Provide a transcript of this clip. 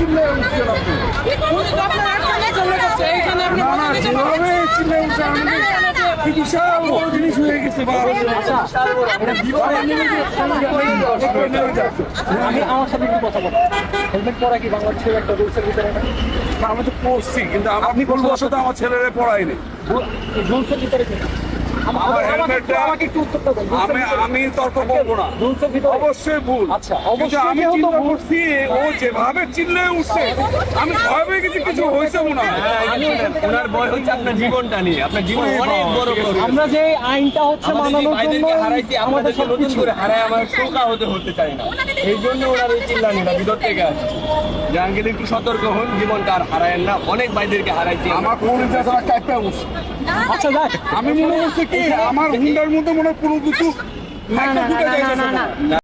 চিল্লে উঠছেন আপনি। না না যেভাবে চিল্লে বিশাল বড় জিনিস হয়ে গেছে বা আমি আমার সাথে একটু কথা বলব হেলমেট পরা কি বাংলাদেশের একটা রুলসের ভিতরে? না আমি তো পড়ছি কিন্তু আপনি কোন বছর আমার ছেলেরা পড়ায়নি রুলসের ভিতরে কি? আমা- তর্ক করব না। অবশ্যই ভুল। আচ্ছা, কিন্তু আমি যেহেতু চিন্তা করছি ও যেভাবে চিল্লে উঠছে আমি ভয় পেয়ে গেছি কিছু হয়েছে মনে হয়। ওনার ভয় হচ্ছে আপনার জীবনটা নিয়ে। আপনার জীবন অনেক বড় বড় আমরা যে আইনটা হচ্ছে মানানোর জন্য আমাদের নতুন করে হারায় আমার শোকা হতে হতে চাই না। এই জন্য ওনার এই চিল্লানিটা ভিতর থেকে আসছে। জাহাঙ্গীর একটু সতর্ক হন জীবনটা আর হারায়েন না। অনেক ভাইদেরকে হারাইছি আমরা। কোন আচ্ছা যাক। আমি মনে করছি কি? আমার হুন্ডার মধ্যে মনে হয় কোনো কিছু না না না না না।